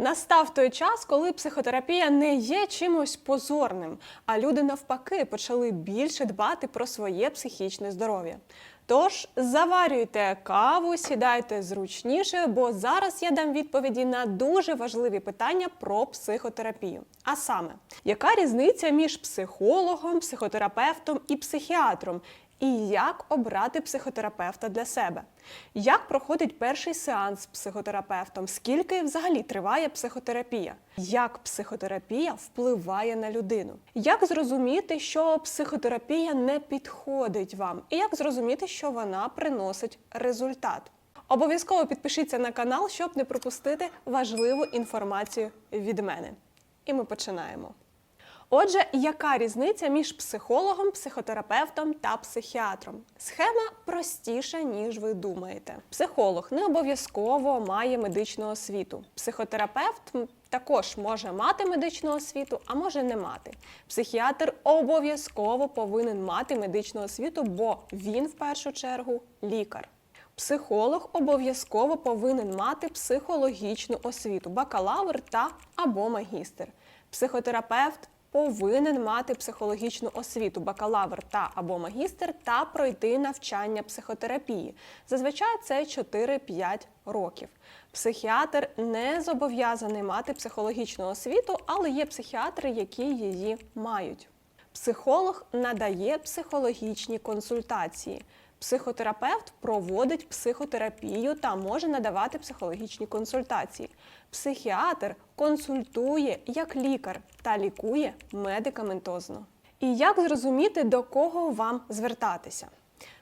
Настав той час, коли психотерапія не є чимось позорним, а люди навпаки почали більше дбати про своє психічне здоров'я. Тож заварюйте каву, сідайте зручніше, бо зараз я дам відповіді на дуже важливі питання про психотерапію. А саме, яка різниця між психологом, психотерапевтом і психіатром? І як обрати психотерапевта для себе? Як проходить перший сеанс з психотерапевтом? Скільки взагалі триває психотерапія? Як психотерапія впливає на людину? Як зрозуміти, що психотерапія не підходить вам? І як зрозуміти, що вона приносить результат? Обов'язково підпишіться на канал, щоб не пропустити важливу інформацію від мене. І ми починаємо. Отже, яка різниця між психологом, психотерапевтом та психіатром? Схема простіша, ніж ви думаєте. Психолог не обов'язково має медичну освіту. Психотерапевт також може мати медичну освіту, а може не мати. Психіатр обов'язково повинен мати медичну освіту, бо він в першу чергу лікар. Психолог обов'язково повинен мати психологічну освіту, бакалавр та або магістр. Психотерапевт повинен мати психологічну освіту, бакалавр та або магістр та пройти навчання психотерапії. Зазвичай це 4-5 років. Психіатр не зобов'язаний мати психологічну освіту, але є психіатри, які її мають. Психолог надає психологічні консультації. Психотерапевт проводить психотерапію та може надавати психологічні консультації. Психіатр консультує як лікар та лікує медикаментозно. І як зрозуміти, до кого вам звертатися?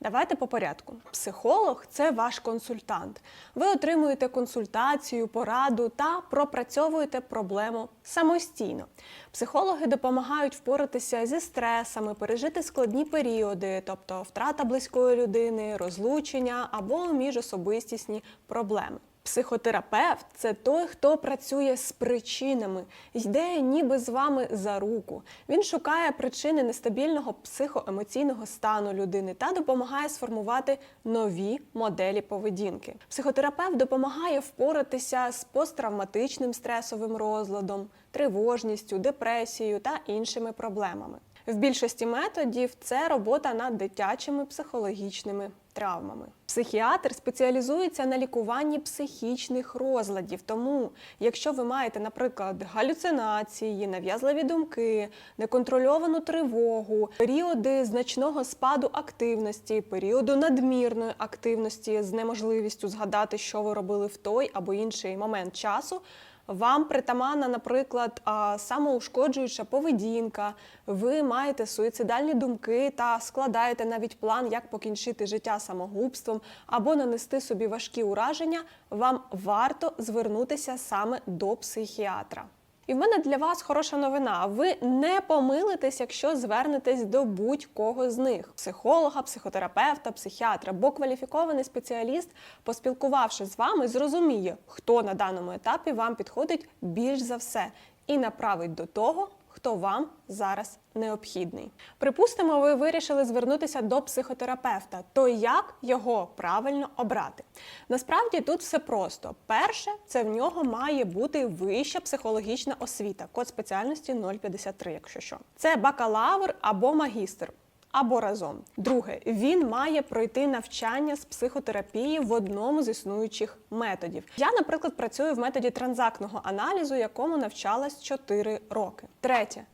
Давайте по порядку. Психолог це ваш консультант. Ви отримуєте консультацію, пораду та пропрацьовуєте проблему самостійно. Психологи допомагають впоратися зі стресами, пережити складні періоди, тобто втрата близької людини, розлучення або міжособистісні проблеми. Психотерапевт це той, хто працює з причинами, йде ніби з вами за руку. Він шукає причини нестабільного психоемоційного стану людини та допомагає сформувати нові моделі поведінки. Психотерапевт допомагає впоратися з посттравматичним стресовим розладом, тривожністю, депресією та іншими проблемами. В більшості методів це робота над дитячими психологічними травмами. Психіатр спеціалізується на лікуванні психічних розладів. Тому, якщо ви маєте, наприклад, галюцинації, нав'язливі думки, неконтрольовану тривогу, періоди значного спаду активності, періоду надмірної активності з неможливістю згадати, що ви робили в той або інший момент часу. Вам притаманна, наприклад, самоушкоджуюча поведінка, ви маєте суїцидальні думки та складаєте навіть план, як покінчити життя самогубством або нанести собі важкі ураження, вам варто звернутися саме до психіатра. І в мене для вас хороша новина. Ви не помилитесь, якщо звернетесь до будь-кого з них: психолога, психотерапевта, психіатра, бо кваліфікований спеціаліст, поспілкувавшись з вами, зрозуміє, хто на даному етапі вам підходить більш за все, і направить до того, хто вам зараз необхідний. Припустимо, ви вирішили звернутися до психотерапевта. То як його правильно обрати? Насправді тут все просто. Перше, це в нього має бути вища психологічна освіта, код спеціальності 053, якщо що. Це бакалавр або магістр. Або разом. Друге, він має пройти навчання з психотерапії в одному з існуючих методів. Я, наприклад, працюю в методі транзактного аналізу, якому навчалась 4 роки. Третє.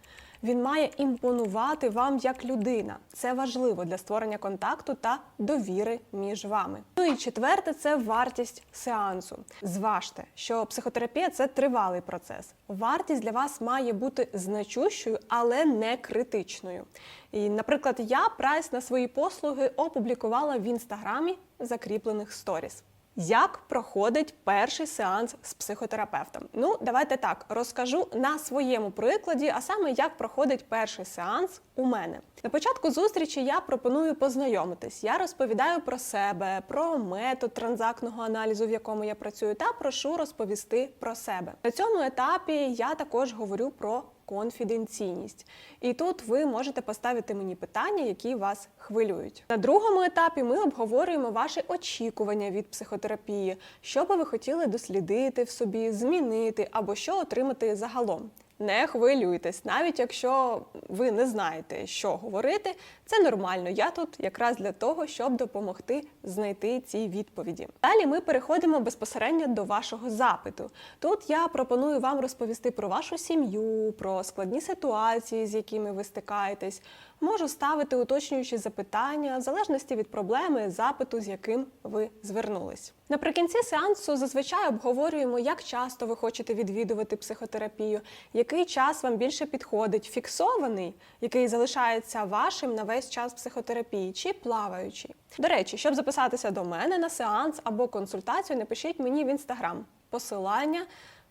Він має імпонувати вам як людина. Це важливо для створення контакту та довіри між вами. Ну і четверте це вартість сеансу. Зважте, що психотерапія це тривалий процес. Вартість для вас має бути значущою, але не критичною. І, наприклад, я прайс на свої послуги опублікувала в інстаграмі закріплених сторіс. Як проходить перший сеанс з психотерапевтом? Ну, давайте так розкажу на своєму прикладі, а саме як проходить перший сеанс у мене. На початку зустрічі я пропоную познайомитись. Я розповідаю про себе, про метод транзактного аналізу, в якому я працюю, та прошу розповісти про себе. На цьому етапі я також говорю про конфіденційність. І тут ви можете поставити мені питання, які вас хвилюють. На другому етапі ми обговорюємо ваші очікування від психотерапії, що би ви хотіли дослідити в собі, змінити або що отримати загалом. Не хвилюйтесь, навіть якщо ви не знаєте, що говорити, це нормально. Я тут якраз для того, щоб допомогти знайти ці відповіді. Далі ми переходимо безпосередньо до вашого запиту. Тут я пропоную вам розповісти про вашу сім'ю, про складні ситуації, з якими ви стикаєтесь. Можу ставити уточнюючі запитання в залежності від проблеми запиту, з яким ви звернулись. Наприкінці сеансу зазвичай обговорюємо, як часто ви хочете відвідувати психотерапію, який час вам більше підходить, фіксований, який залишається вашим на весь час психотерапії, чи плаваючий. До речі, щоб записатися до мене на сеанс або консультацію, напишіть мені в інстаграм. Посилання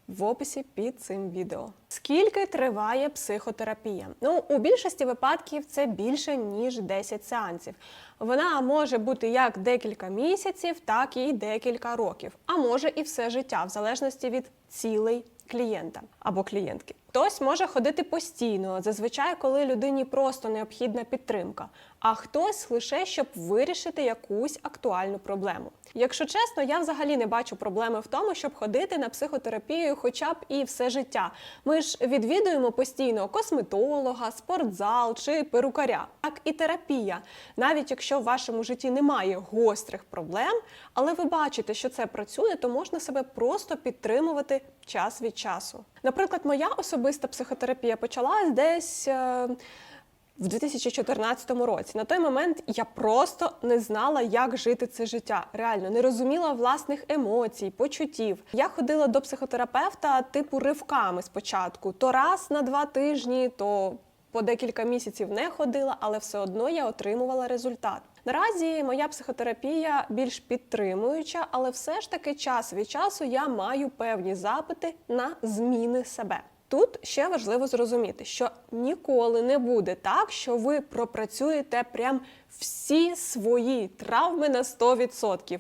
в описі під цим відео. Скільки триває психотерапія? Ну, у більшості випадків це більше ніж 10 сеансів. Вона може бути як декілька місяців, так і декілька років, а може і все життя, в залежності від цілей клієнта або клієнтки. Хтось може ходити постійно, зазвичай, коли людині просто необхідна підтримка, а хтось лише щоб вирішити якусь актуальну проблему. Якщо чесно, я взагалі не бачу проблеми в тому, щоб ходити на психотерапію, хоча б і все життя. Ми ж відвідуємо постійно косметолога, спортзал чи перукаря, так і терапія. Навіть якщо в вашому житті немає гострих проблем, але ви бачите, що це працює, то можна себе просто підтримувати час від часу. Наприклад, моя особиста психотерапія почалась десь. В 2014 році на той момент я просто не знала, як жити це життя. Реально не розуміла власних емоцій, почуттів. Я ходила до психотерапевта типу ривками спочатку, то раз на два тижні, то по декілька місяців не ходила, але все одно я отримувала результат. Наразі моя психотерапія більш підтримуюча, але все ж таки час від часу я маю певні запити на зміни себе. Тут ще важливо зрозуміти, що ніколи не буде так, що ви пропрацюєте прям всі свої травми на 100%.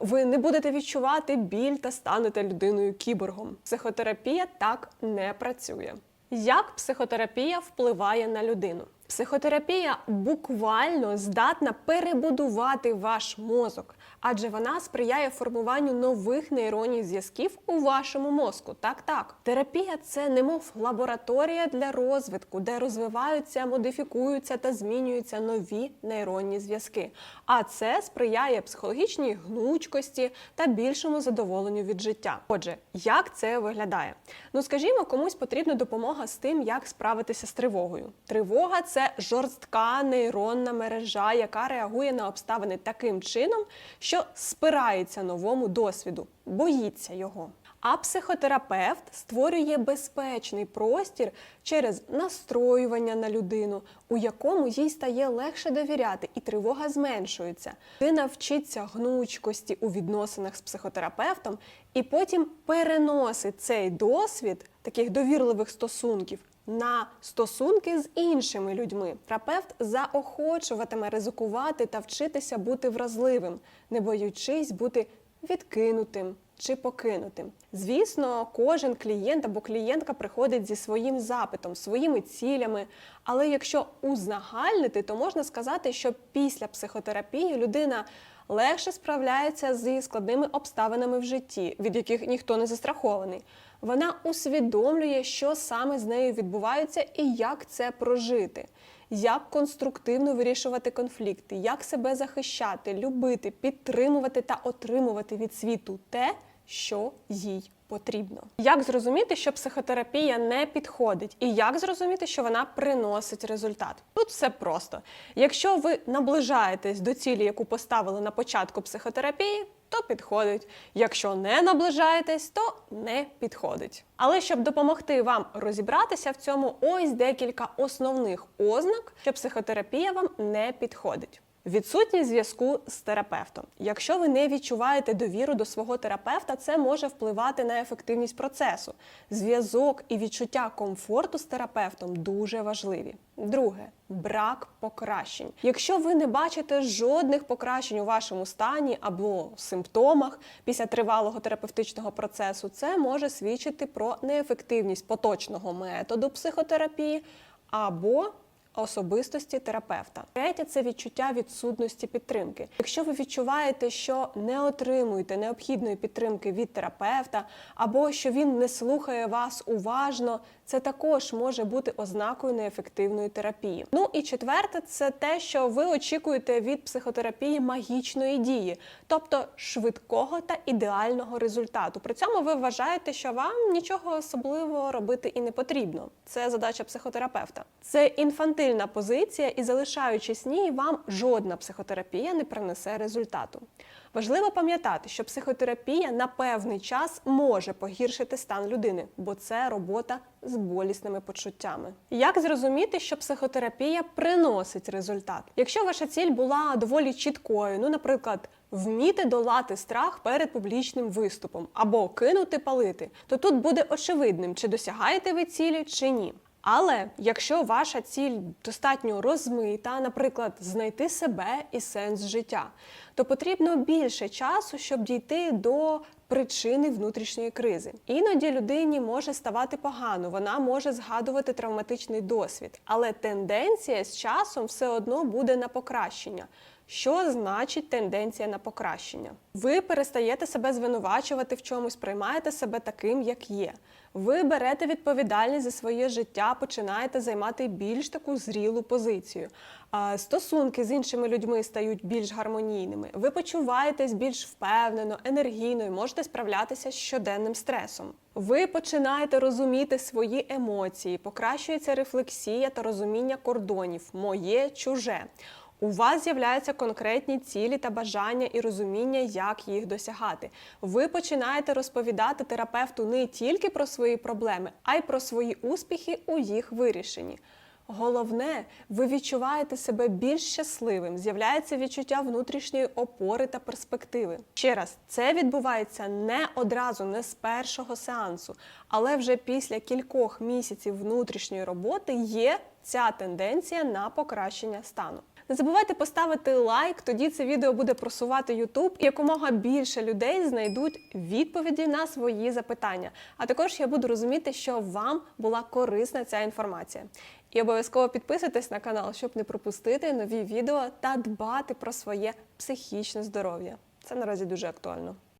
Ви не будете відчувати біль та станете людиною кіборгом. Психотерапія так не працює. Як психотерапія впливає на людину? Психотерапія буквально здатна перебудувати ваш мозок, адже вона сприяє формуванню нових нейронних зв'язків у вашому мозку. Так, так. Терапія це немов лабораторія для розвитку, де розвиваються, модифікуються та змінюються нові нейронні зв'язки. А це сприяє психологічній гнучкості та більшому задоволенню від життя. Отже, як це виглядає? Ну, скажімо, комусь потрібна допомога з тим, як справитися з тривогою. Тривога це жорстка нейронна мережа, яка реагує на обставини таким чином, що спирається новому досвіду, боїться його. А психотерапевт створює безпечний простір через настроювання на людину, у якому їй стає легше довіряти, і тривога зменшується. Людина вчиться гнучкості у відносинах з психотерапевтом і потім переносить цей досвід таких довірливих стосунків на стосунки з іншими людьми. Терапевт заохочуватиме ризикувати та вчитися бути вразливим, не боючись бути відкинутим чи покинутим. Звісно, кожен клієнт або клієнтка приходить зі своїм запитом, своїми цілями. Але якщо узагальнити, то можна сказати, що після психотерапії людина легше справляється зі складними обставинами в житті, від яких ніхто не застрахований. Вона усвідомлює, що саме з нею відбувається і як це прожити, як конструктивно вирішувати конфлікти, як себе захищати, любити, підтримувати та отримувати від світу те, що їй потрібно. Як зрозуміти, що психотерапія не підходить, і як зрозуміти, що вона приносить результат? Тут все просто. Якщо ви наближаєтесь до цілі, яку поставили на початку психотерапії, то підходить. Якщо не наближаєтесь, то не підходить. Але щоб допомогти вам розібратися в цьому, ось декілька основних ознак, що психотерапія вам не підходить. Відсутність зв'язку з терапевтом. Якщо ви не відчуваєте довіру до свого терапевта, це може впливати на ефективність процесу. Зв'язок і відчуття комфорту з терапевтом дуже важливі. Друге брак покращень. Якщо ви не бачите жодних покращень у вашому стані або симптомах після тривалого терапевтичного процесу, це може свідчити про неефективність поточного методу психотерапії або особистості терапевта. Третє це відчуття відсутності підтримки. Якщо ви відчуваєте, що не отримуєте необхідної підтримки від терапевта, або що він не слухає вас уважно, це також може бути ознакою неефективної терапії. Ну і четверте, це те, що ви очікуєте від психотерапії магічної дії, тобто швидкого та ідеального результату. При цьому ви вважаєте, що вам нічого особливого робити і не потрібно. Це задача психотерапевта. Це інфантильна позиція, і залишаючись ній, вам жодна психотерапія не принесе результату. Важливо пам'ятати, що психотерапія на певний час може погіршити стан людини, бо це робота з болісними почуттями. Як зрозуміти, що психотерапія приносить результат? Якщо ваша ціль була доволі чіткою, ну, наприклад, вміти долати страх перед публічним виступом або кинути палити, то тут буде очевидним, чи досягаєте ви цілі, чи ні. Але якщо ваша ціль достатньо розмита, наприклад, знайти себе і сенс життя, то потрібно більше часу, щоб дійти до причини внутрішньої кризи. Іноді людині може ставати погано, вона може згадувати травматичний досвід, але тенденція з часом все одно буде на покращення. Що значить тенденція на покращення? Ви перестаєте себе звинувачувати в чомусь, приймаєте себе таким, як є. Ви берете відповідальність за своє життя, починаєте займати більш таку зрілу позицію. Стосунки з іншими людьми стають більш гармонійними. Ви почуваєтесь більш впевнено, енергійно і можете справлятися з щоденним стресом. Ви починаєте розуміти свої емоції, покращується рефлексія та розуміння кордонів моє чуже. У вас з'являються конкретні цілі та бажання і розуміння, як їх досягати. Ви починаєте розповідати терапевту не тільки про свої проблеми, а й про свої успіхи у їх вирішенні. Головне, ви відчуваєте себе більш щасливим, з'являється відчуття внутрішньої опори та перспективи. Ще раз, це відбувається не одразу, не з першого сеансу, але вже після кількох місяців внутрішньої роботи є ця тенденція на покращення стану. Не забувайте поставити лайк, тоді це відео буде просувати YouTube, і якомога більше людей знайдуть відповіді на свої запитання. А також я буду розуміти, що вам була корисна ця інформація. І обов'язково підписуйтесь на канал, щоб не пропустити нові відео та дбати про своє психічне здоров'я. Це наразі дуже актуально.